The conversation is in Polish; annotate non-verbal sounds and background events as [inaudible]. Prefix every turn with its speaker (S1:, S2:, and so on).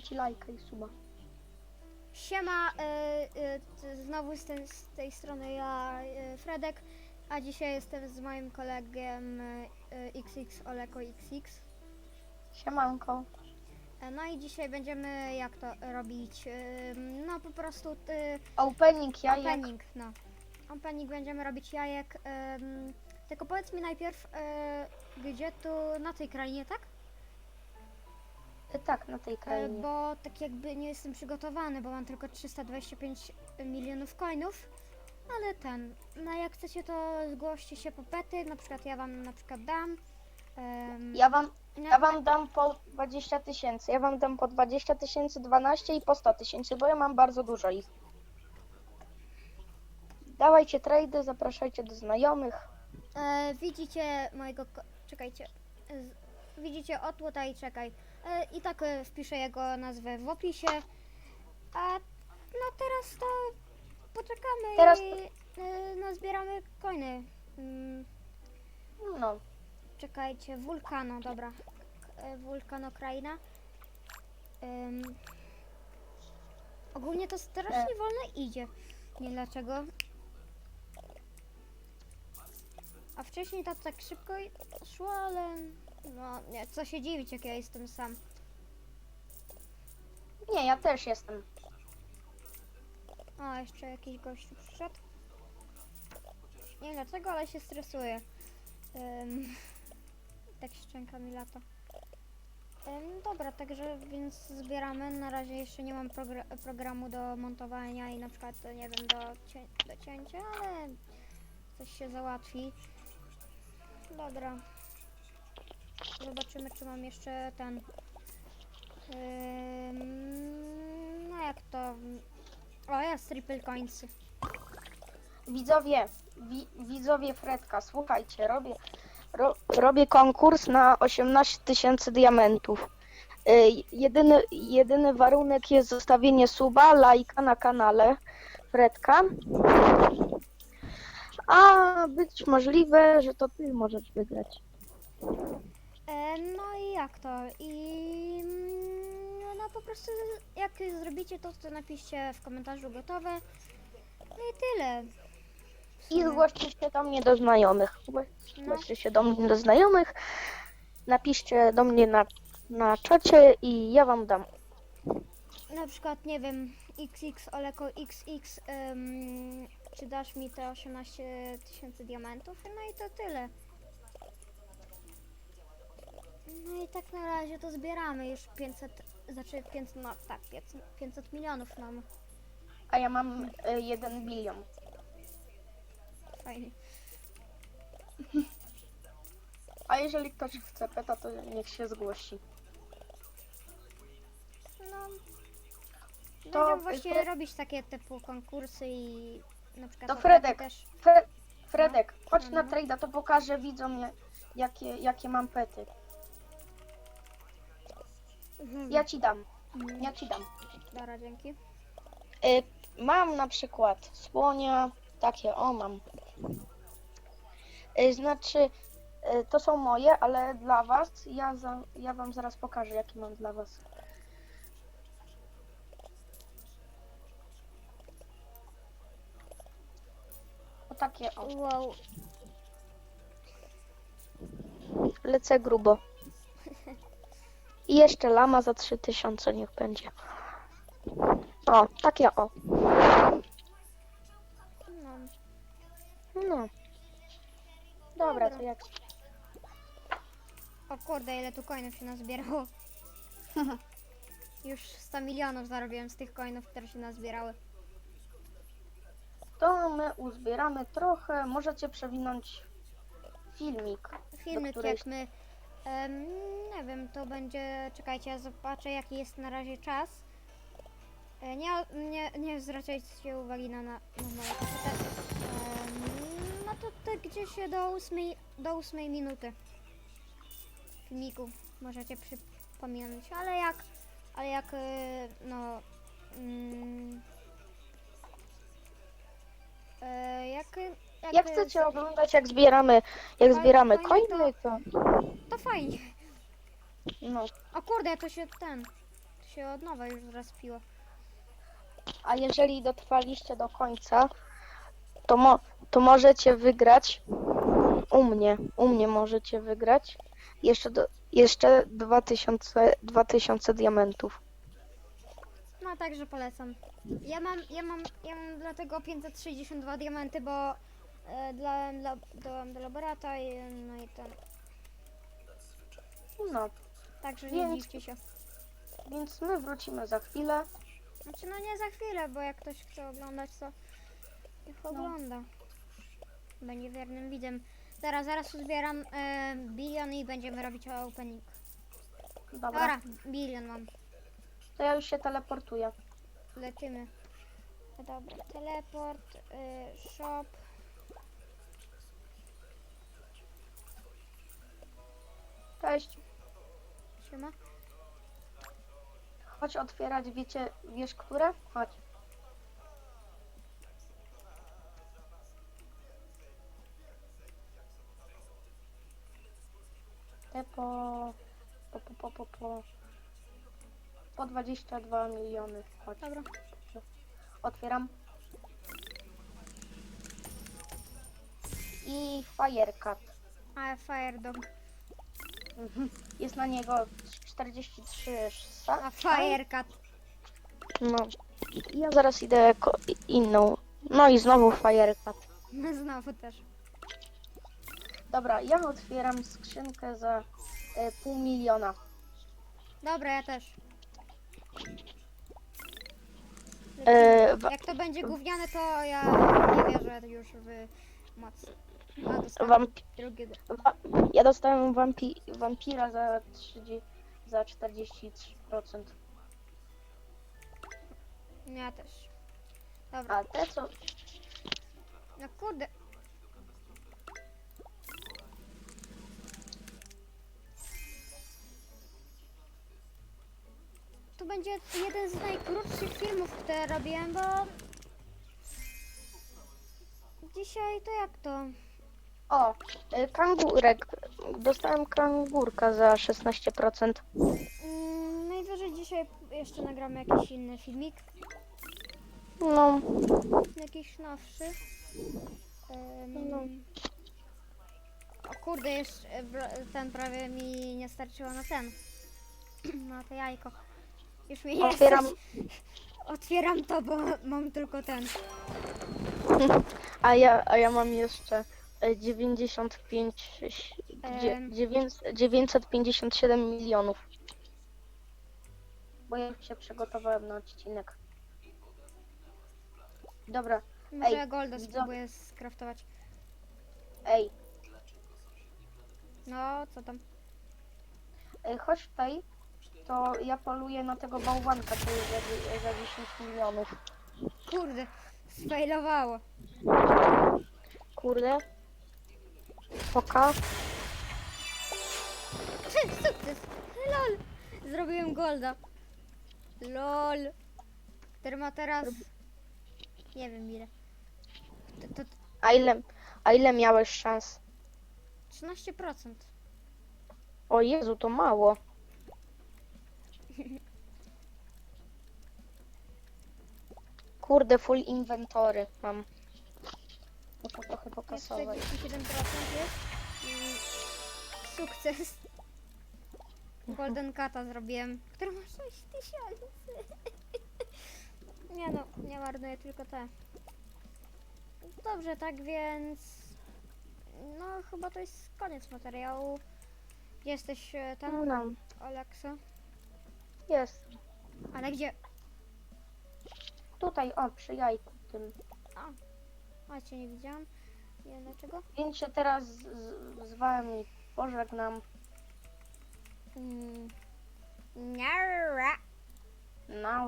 S1: ci lajka i suba.
S2: Siema, y, y, znowu z, tej- z tej strony ja, y, Fredek, a dzisiaj jestem z moim kolegiem y, y, XX Oleko XX.
S1: Siemanko.
S2: E, No i dzisiaj będziemy, jak to robić, y, no po prostu y,
S1: Opening jajek.
S2: opening, no. Opening będziemy robić jajek, ym, tylko powiedz mi najpierw, y, gdzie tu, na tej krainie, tak?
S1: E, Tak, na tej
S2: E,
S1: krainie.
S2: Bo tak jakby nie jestem przygotowany, bo mam tylko 325 milionów coinów. Ale ten, no jak chcecie to zgłoście się po pety, na przykład ja wam na przykład dam. em,
S1: Ja wam,
S2: nie-
S1: ja wam dam po 20 tysięcy. Ja wam dam po 20 tysięcy, 12 i po 100 tysięcy, bo ja mam bardzo dużo ich. Dawajcie trady, zapraszajcie do znajomych.
S2: E, widzicie mojego, ko- czekajcie, z, widzicie o tutaj, czekaj. E, I tak e, wpiszę jego nazwę w opisie. A no teraz to poczekamy
S1: Teraz
S2: i e, nazbieramy coiny. Mm,
S1: No,
S2: Czekajcie, wulkano, dobra. Wulkano kraina. Ym, ogólnie to strasznie wolno idzie. Nie dlaczego. A wcześniej to tak szybko szło, ale no nie, co się dziwić jak ja jestem sam.
S1: nie, ja też jestem.
S2: O, jeszcze jakiś gościu przyszedł. Nie wiem dlaczego, ale się stresuje. Ym, [laughs] tak szczęka mi lata. Ym, dobra, także więc zbieramy. Na razie jeszcze nie mam progra- programu do montowania i na przykład, nie wiem, do, cię- do cięcia, ale coś się załatwi. Dobra. Zobaczymy, czy mam jeszcze ten. No jak to. O, jest triple coinsy.
S1: Widzowie, wi, widzowie Fredka, słuchajcie, robię, ro, robię konkurs na 18 tysięcy diamentów. Jedyny, jedyny warunek jest zostawienie suba, lajka na kanale Fredka. A być możliwe, że to ty możesz wygrać.
S2: E, no i jak to? I mm, no po prostu jak zrobicie to, to napiszcie w komentarzu gotowe. No i tyle.
S1: I zgłoście się do mnie do znajomych. Zgłoście się do mnie do znajomych. Napiszcie do mnie na, na czacie i ja wam dam.
S2: Na przykład, nie wiem, XX Oleko XX, ym, czy dasz mi te 18 tysięcy diamentów? No i to tyle. No i tak na razie to zbieramy już 500, znaczy 500, no tak, 500, 500 milionów mam.
S1: A ja mam 1 bilion.
S2: Fajnie.
S1: A jeżeli ktoś chce peta, to niech się zgłosi.
S2: No.
S1: To
S2: Będziemy właśnie
S1: Fre-
S2: robić takie typu konkursy i na przykład
S1: To Fredek.
S2: też.
S1: Fre Fredek, chodź
S2: No,
S1: na
S2: no.
S1: trade'a, to pokażę widzom ja- jakie, jakie mam pety. Ja ci dam, ja ci dam.
S2: Dobra, dzięki.
S1: Y, mam na przykład słonia, takie o mam. Y, znaczy, y, to są moje, ale dla was, ja, za, ja wam zaraz pokażę jakie mam dla was. O takie o,
S2: Wow,
S1: lecę grubo. [laughs] I jeszcze lama za 3000 niech będzie. O, takie o.
S2: no.
S1: No. Dobra, to jak
S2: O kurde, ile tu coinów się nazbierało. [laughs] Już 100 milionów zarobiłem z tych coinów, które się nazbierały.
S1: to my uzbieramy trochę. Możecie przewinąć filmik.
S2: Filmik
S1: którejś-
S2: jak my... em, nie wiem, to będzie... Czekajcie, zobaczę jaki jest na razie czas. E, Nie, nie, nie zwracajcie uwagi na, na, na moje kasety. Em, No to tak gdzieś do ósmej, do ósmej minuty filmiku możecie przypominać, ale jak, ale jak, e, no, mm, e, jak, jak,
S1: Jak chcecie oglądać jak zbieramy, jak
S2: Ale
S1: zbieramy
S2: fajnie
S1: to
S2: to fajnie.
S1: no.
S2: O kurde, to się ten, to się od nowa już zrespiło.
S1: A jeżeli dotrwaliście do końca, to, mo to możecie wygrać u mnie. U mnie możecie wygrać jeszcze, do, jeszcze 2000, 2000 diamentów.
S2: No także polecam. Ja mam, ja mam, ja mam dlatego 562 diamenty, bo e, dla, dla, do, do laborata i, no i ten.
S1: No,
S2: Także nie
S1: Więc-
S2: dziwcie się.
S1: więc my wrócimy za chwilę.
S2: Znaczy no nie za chwilę, bo jak ktoś chce oglądać, to niech
S1: No.
S2: ogląda. Będzie wiernym widzem. Zaraz, zaraz uzbieram e, bilion i będziemy robić opening.
S1: Dobra,
S2: Dobra, bilion mam.
S1: to ja już się teleportuję.
S2: Lecimy. No Dobra, teleport, y, shop.
S1: Cześć.
S2: Siema.
S1: Chodź otwierać, wiecie, wiesz które? Chodź. Te po... Po, po, po, po, po... Po 22 miliony. Chodź.
S2: Dobra.
S1: Otwieram. I Firecat.
S2: A Firedog.
S1: Mhm. Jest na niego 43 sa-
S2: A Firecat.
S1: No. Ja zaraz idę ko- inną. No i znowu Firecat.
S2: Znowu też.
S1: Dobra, ja otwieram skrzynkę za e, pół miliona.
S2: Dobra, ja też.
S1: E, wa-
S2: Jak to będzie gówniane, to ja nie wierzę już w moc. A dostałem
S1: wa- ja dostałem wampi wampira za 30, za 43%.
S2: Ja też. Dobra.
S1: A te co?
S2: No kurde. To będzie jeden z najkrótszych filmów, które robiłem, bo dzisiaj to jak to?
S1: O, e, kangurek. Dostałem kangurka za 16%.
S2: Mm, najwyżej dzisiaj jeszcze nagramy jakiś inny filmik,
S1: No,
S2: jakiś nowszy.
S1: No.
S2: O kurde, jeszcze ten prawie mi nie starczyło na ten. [clears throat] Na to jajko. Już mi nie
S1: otwieram.
S2: Otwieram to, bo mam tylko ten.
S1: A ja, a ja mam jeszcze e, 95, dzie-
S2: Em.
S1: dziewięć- 957 milionów. Bo ja już się przygotowałem na odcinek. Dobra,
S2: Może
S1: Ej,
S2: Golda
S1: widzowie.
S2: spróbuję skraftować.
S1: ej,
S2: No, co tam?
S1: ej chodź tutaj, to ja poluję na tego bałwanka, jest za, za 10 milionów.
S2: Kurde, sfailowało.
S1: Kurde. Poka.
S2: Sukces! LOL! Zrobiłem Golda. LOL. Który ma teraz... Nie wiem ile. To, to
S1: A ile, a ile miałeś szans?
S2: 13%.
S1: O Jezu, to mało. Kurde, full inwentory mam. Muszę trochę pokasować.
S2: 47% jest. Sukces. Golden Kata zrobiłem, który ma 6000. Nie no, nie marnuję tylko te. Dobrze, tak więc... No, chyba to jest koniec materiału. Jesteś e, tam,
S1: No,
S2: Aleksa?
S1: Jest.
S2: Ale gdzie?
S1: Tutaj, o, przy jajku tym.
S2: A, cię nie widziałam. Nie dlaczego.
S1: Więc się teraz z, z, z wami pożegnam.
S2: Mm. Nara.
S1: Na